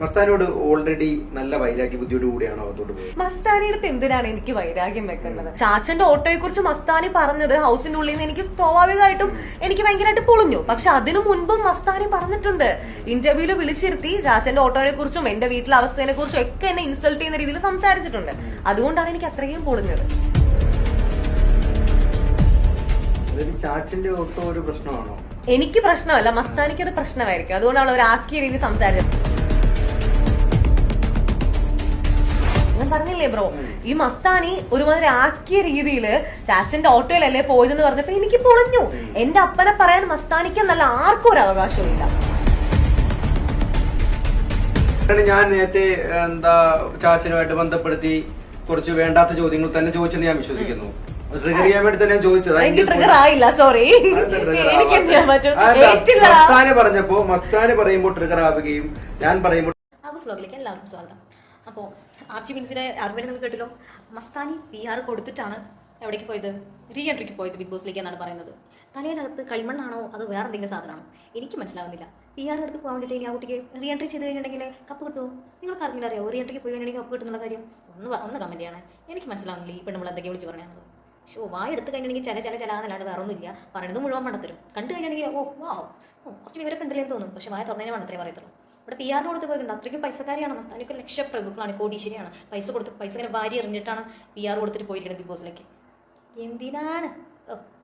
മസ്താനോട് already നല്ല വൈരാഗ്യ ബുദ്ധിയോട് കൂടിയാണ് അകത്തോട്ട് പോയത്? മസ്താനിയുടെ എന്തിനാണ് എനിക്ക് വൈരാഗ്യം വെക്കുന്നത്? ചാച്ചന്റെ ഓട്ടോയെ കുറിച്ച് മസ്താനി പറഞ്ഞത് ഹൗസിന്റെ ഉള്ളിൽ നിന്ന് എനിക്ക് സ്വാഭാവികമായിട്ടും എനിക്ക് ഭയങ്കരമായിട്ട് പൊളിഞ്ഞു. പക്ഷെ അതിനു മുൻപ് മസ്താനി പറഞ്ഞിട്ടുണ്ട്. ഇന്റർവ്യൂൽ വിളിച്ചിരുത്തി ചാച്ചന്റെ ഓട്ടോയെ കുറിച്ചും എന്റെ വീട്ടിലെ അവസ്ഥയെ കുറിച്ചും ഒക്കെ എന്നെ ഇൻസൾട്ട് ചെയ്യുന്ന രീതിയിൽ സംസാരിച്ചിട്ടുണ്ട്. അതുകൊണ്ടാണ് എനിക്ക് അത്രയും പൊളിഞ്ഞത്. ചാച്ചന്റെ ഓട്ടോ ഒരു പ്രശ്നമാണോ? എനിക്ക് പ്രശ്നമല്ല മസ്താനിക്ക് അത് പ്രശ്നമായിരിക്കും. അതുകൊണ്ടാണ് അവർ ആക്കിയ രീതി സംസാരിച്ചത്. പറഞ്ഞില്ലേ ബ്രോ ഈ മസ്താനി ഒരുമാതിരി ആക്കിയ രീതിയിൽ ചാച്ചന്റെ ഓട്ടോയിലല്ലേ പോയതെന്ന് പറഞ്ഞപ്പോ എനിക്ക് പൊളിഞ്ഞു. എന്റെ അപ്പനെ പറയാൻ മസ്താനിക്ക് എന്നല്ല ആർക്കും ഒരു അവകാശവും ഇല്ല. ഞാൻ നേരത്തെ എന്താ ചാച്ചനുമായിട്ട് ബന്ധപ്പെടുത്തി കുറച്ച് വേണ്ടാത്ത ചോദ്യങ്ങൾ തന്നെ ചോദിച്ചെന്ന് ഞാൻ വിശ്വസിക്കുന്നു. ട്രിഗർ ചെയ്യാൻ വേണ്ടി തന്നെ ചോദിച്ചത്. മസ്താന് പറഞ്ഞപ്പോ മസ്താന് പറയുമ്പോൾ ട്രിഗർ ആവുകയും ഞാൻ പറയുമ്പോൾ എല്ലാവർക്കും സ്വാഗതം. അപ്പോൾ ആർച്ചി ബിൻസിന്റെ അറിവിനെ നമുക്ക് കേട്ടല്ലോ? മസ്താനി പി ആർ കൊടുത്തിട്ടാണ് എവിടേക്ക് പോയത്? റീ എൻട്രിക്ക് പോയത് ബിഗ് ബോസിലേക്ക് എന്നാണ് പറയുന്നത്. തലേനകത്ത് കളിമണ്ണാണോ അത് വേറെ എന്തെങ്കിലും സാധനമാണോ? എനിക്ക് മനസ്സിലാവുന്നില്ല. പി ആർ അടുത്ത് പോകാൻ വേണ്ടിയിട്ട് ആ കുട്ടിക്ക് റീ എൻട്രി ചെയ്ത് കഴിഞ്ഞിട്ടുണ്ടെങ്കിൽ കപ്പ് കിട്ടുമോ നിങ്ങൾക്ക് ആർക്കെങ്കിലും അറിയാമോ റീ എൻട്രിക്ക് പോയി കഴിഞ്ഞാൽ കപ്പ് കിട്ടുന്നുള്ള കാര്യം? ഒന്ന് ഒന്ന് കമന്റ് ചെയ്യണേ. എനിക്ക് മനസ്സിലാവുന്നില്ല ഈ പെണ്ണുമ്പോൾ എന്തൊക്കെ വിളിച്ച് പറഞ്ഞത് ഷോ വായ എടുത്ത് കഴിഞ്ഞിട്ടുണ്ടെങ്കിൽ ചില ചില ചില എന്നല്ലാണ്ട് വേറെ ഒന്നുമില്ല പറയുന്നത് മുഴുവൻ മണ്ടത്തരും കണ്ടു കഴിഞ്ഞിട്ടുണ്ടെങ്കിൽ ഓ വാ. കുറച്ച് വിവരമൊക്കെ ഉണ്ടല്ലേ തോന്നും. പക്ഷേ വായ തുറന്നതിനെ മണ്ടത്തരേ പറയത്തുള്ളൂ. ഇവിടെ പി ആറിന് കൊടുത്ത് പോയിട്ടുണ്ട്. അത്രയ്ക്കും പൈസക്കാരിയാണ്. മസ്താനിക്ക് ലക്ഷപ്രഭുക്കളാണ്. കോടീശ്വരിയാണ്. പൈസ കൊടുത്ത് പൈസ ഇങ്ങനെ വാരി എറിഞ്ഞിട്ടാണ് പി ആർ കൊടുത്തിട്ട് പോയിരിക്കുന്നത് ബിഗ് ബോസിലേക്ക് എന്തിനാണ്?